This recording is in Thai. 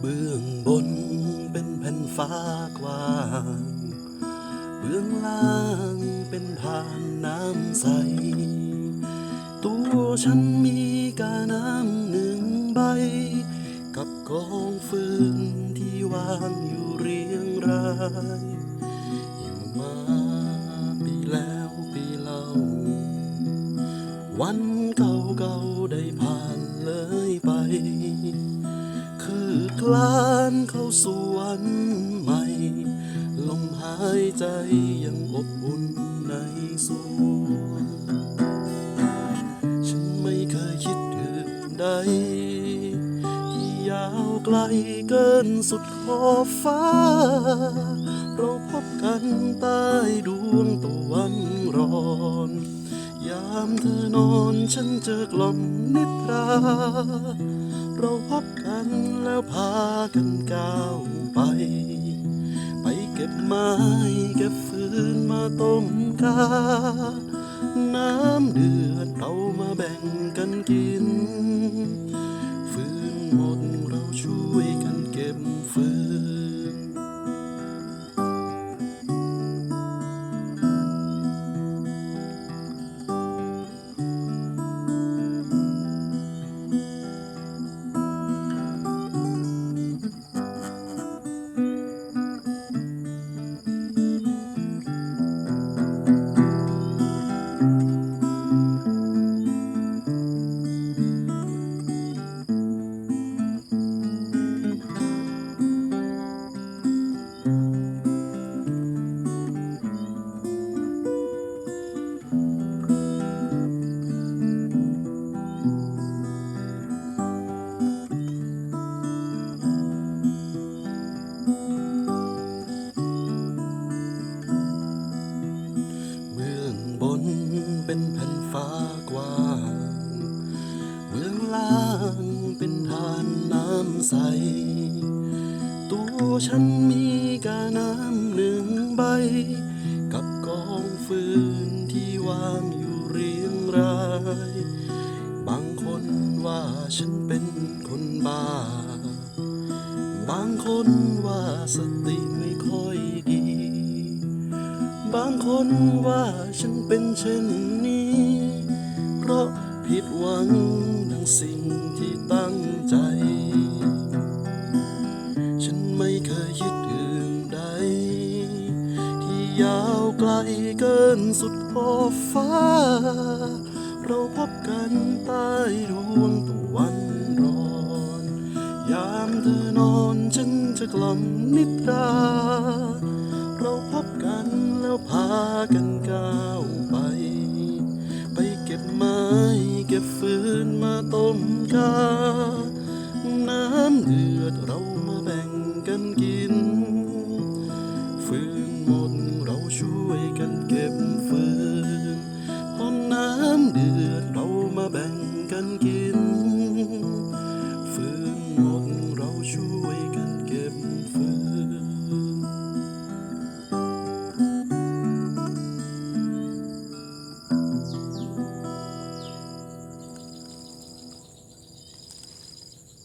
เบื้องบนเป็นแผ่นฟ้ากว้าง เบื้องล่างเป็นผ่านน้ำใส ตัวฉันมีกาน้ำหนึ่งใบ กับกองฟืนที่วางอยู่เรียงรายอยู่มาปีแล้วปีเล่า วันเก่าๆได้ผ่าน คลานเข้าสู่วันใหม่ ลมหายใจยังอบอุ่นในสวงฉันไม่เคยคิดอื่นใด ที่ยาวไกลเกินสุดขอบฟ้า เราพบกันใต้ดวงตะวันร้อนยามเธอนอนฉันเจอกล่อมนิทรา เราพบกันแล้วพากันก้าวไป ไปเก็บไม้เก็บฟืนมาต้มกา น้ำเดือดเรามาแบ่งกันกิน ฟืนหมดเราช่วยกันเก็บฟืน ใส ตัวฉันมีกาน้ำหนึ่งใบ กับกองฟืนที่วางอยู่เรียงราย บางคนว่าฉันเป็นคนบ้า บางคนว่าสติไม่ค่อยดี บางคนว่าฉันเป็นเช่นนี้ เพราะผิดหวังดังสิ่ง ยาวไกลเกินสุดขอบฟ้า เราพบกันใต้ดวงตะวันร้อน ยามเธอนอนฉันจะกล่อมนิทรา เราพบกันแล้วพากันกา ช่วยกันเก็บฝืน